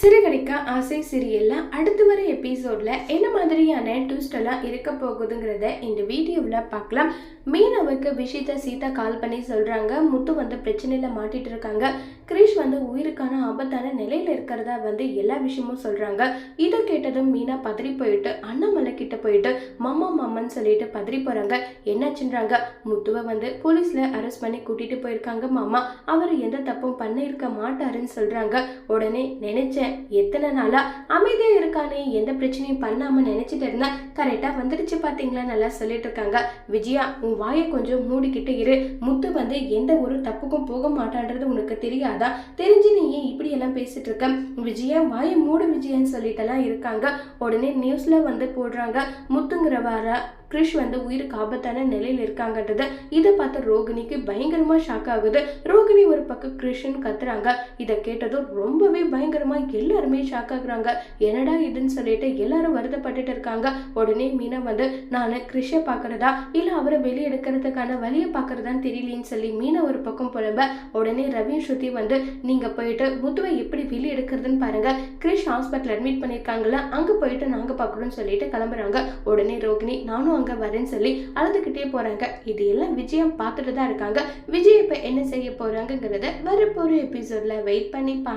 சிறுகடிக்க ஆசை சீரியல்ல அடுத்து வர எபிசோட்ல என்ன மாதிரியான ட்விஸ்டெல்லாம் இருக்க போகுதுங்கிறத இந்த வீடியோவில் பார்க்கலாம். மீனவுக்கு விஷயத்த சீதா கால் பண்ணி சொல்றாங்க முத்து வந்து பிரச்சனையில மாட்டிட்டு இருக்காங்க. கிரிஷ் வந்து உயிருக்கான ஆபத்தான நிலையில இருக்கிறதா வந்து எல்லா விஷயமும் சொல்றாங்க. இதை கேட்டதும் மீனா பதறி போயிட்டு அண்ணாமலை கிட்ட போயிட்டு மம்மா மாமான்னு சொல்லிட்டு பதறி போறாங்க. என்னாச்சுன்றாங்க? முத்துவை வந்து போலீஸ்ல அரெஸ்ட் பண்ணி கூட்டிட்டு போயிருக்காங்க மாமா. அவர் எந்த தப்பும் பண்ணியிருக்க மாட்டாருன்னு சொல்றாங்க. உடனே நினைச்சேன் எத்தனை நாளா அமைதியா இருக்கானே? எந்த பிரச்சனையும் பண்ணாம நினைச்சிட்டு இருந்தேன் கரெக்டா வந்துடுச்சு பாத்தீங்களா நல்லா சொல்லிட்டு இருக்காங்க. விஜயா உன் வாயை கொஞ்சம் மூடிக்கிட்டு இரு. முத்து வந்து எந்த ஒரு தப்புக்கும் போக மாட்டான்றது உனக்கு தெரியாதா? தெரிஞ்சு நீ ஏன் இப்படி எல்லாம் பேசிட்டு இருக்க? விஜயா வாயை மூடு விஜயன்னு சொல்லிட்டெல்லாம் இருக்காங்க. உடனே நியூஸ்ல வந்து போடுறாங்க. முத்துங்கிறவாரா கிரிஷ் வந்து உயிருக்கு ஆபத்தான நிலையில் இருக்காங்கன்றது இதை பார்த்த ரோகிணிக்கு பயங்கரமா ஷாக் ஆகுது. ரோகிணி ஒரு பக்கம் கிரிஷ்ன்னு கத்துறாங்க. இதை கேட்டதும் ரொம்பவே பயங்கரமா எல்லாருமே ஷாக் ஆகுறாங்க. என்னடா இதுன்னு சொல்லிட்டு எல்லாரும் வருத்தப்பட்டுட்டு இருக்காங்க. உடனே மீனா வந்து நான் கிரிஷை பார்க்கறதா? இல்ல அவரை வெளியே எடுக்கிறதுக்கான வழியை பார்க்கறதான்னு தெரியலேன்னு சொல்லி மீனா ஒரு பக்கம் புலம்ப. உடனே ரவி ஸ்ருதி வந்து நீங்க போயிட்டு முத்துவை எப்படி வெளியே எடுக்கிறதுன்னு பாருங்க. கிரிஷ் ஹாஸ்பிட்டல் அட்மிட் பண்ணியிருக்காங்களா அங்க போயிட்டு நாங்க பார்க்கணும்னு சொல்லிட்டு கிளம்புறாங்க. உடனே ரோகிணி நானும் அங்கே வரேன்னு சொல்லி அழுதுகிட்டே போறாங்க. இது எல்லாம் விஜயம் பார்த்துட்டு தான் இருக்காங்க. விஜய் இப்ப என்ன செய்ய போறாங்கங்கிறத வரப்போற எபிசோட்ல வெயிட் பண்ணி பா